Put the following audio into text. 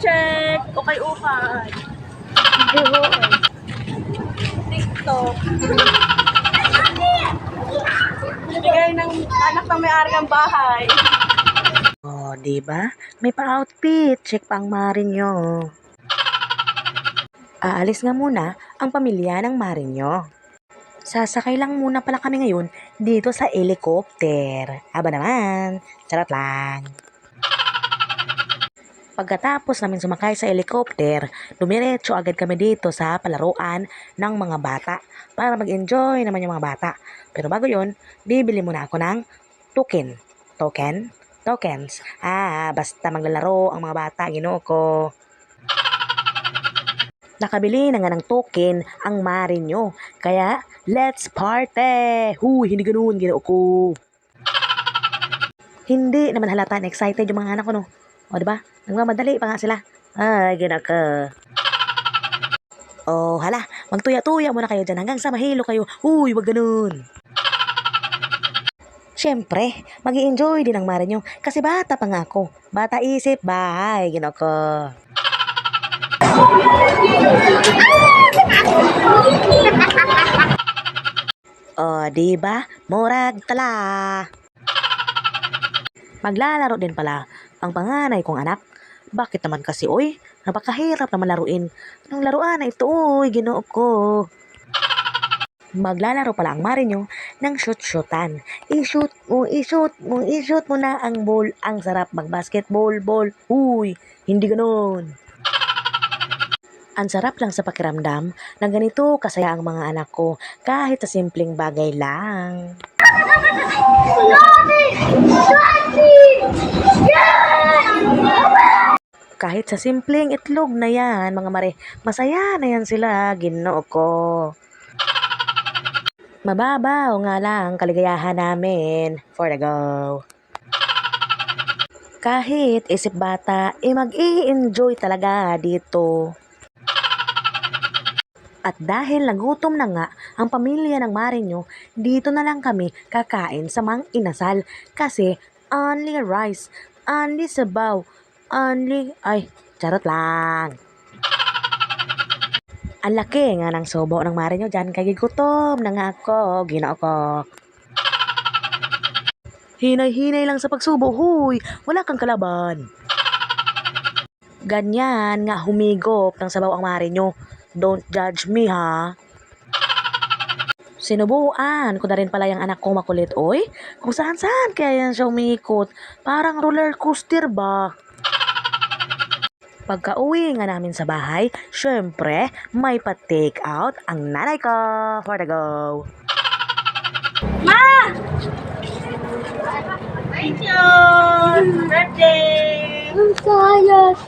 check. Okay, ukay. TikTok. Bigay ng anak ng may-ari ng bahay. Oh, di ba? May pa-outfit. Check pa ang Marinyo. Aalis nga muna ang pamilya ng Marinyo. Sasakay lang muna pala kami ngayon dito sa helicopter. Aba naman, charot lang. Pagkatapos namin sumakay sa helicopter, dumiretso agad kami dito sa palaruan ng mga bata para mag-enjoy naman yung mga bata. Pero bago yun, bibili muna ako ng token. Token? Tokens. Ah, basta maglalaro ang mga bata, ginoo ko. Nakabili na nga ng token ang Marinyo. Kaya, let's party! Huy, hindi ganun, ginoo ko. Hindi naman halata na excited yung mga anak ko, no? O, di ba? Nagmamadali pa nga sila. Ay, ginoo ko. Oh, hala, magtuya-tuya muna kayo dyan hanggang sa mahilo kayo. Huy, wag ganun. Siyempre, mag enjoy din ang Marinyo kasi bata pa nga ako. Bata isip, bahay, ginoo ko. O, di ba? Murag tala. Maglalaro din pala ang panganay kong anak. Bakit naman kasi, oy? Napakahirap naman laruin. Anong laruan na ito, oy? Ginoo ko. Maglalaro pala ang Marinyo ng shoot-shootan. I-shoot mo, i-shoot mo, i-shoot mo na ang ball. Ang sarap mag-basketball, ball. Uy, hindi ganon. Ang sarap lang sa pakiramdam na ganito kasaya ang mga anak ko kahit sa simpleng bagay lang. Kahit sa simpleng itlog na yan, mga mare, masaya na yan sila, ginoo ko. Mababaw nga lang kaligayahan namin for the go. Kahit isip bata, eh mag-i-enjoy talaga dito. At dahil nagutom na nga ang pamilya ng Marinyo, dito na lang kami kakain sa mang inasal kasi only rice, only sabaw, only... Ay, charot lang. Ang laki nga ng subo ng Marinyo dyan kay gutom na nga ako, ginoo ko. Hinay-hinay lang sa pagsubo, huy, wala kang kalaban. Ganyan nga humigop ng sabaw ang Marinyo. Don't judge me, ha? Sinubuan ko na rin pala yung anak ko makulit, oy. Kung saan-saan kaya yan siya umikot. Parang roller coaster ba? Pagka-uwi nga namin sa bahay, syempre, may pa-take out ang nanay ko. For the go! Ma! Thank you! Birthday! I'm tired.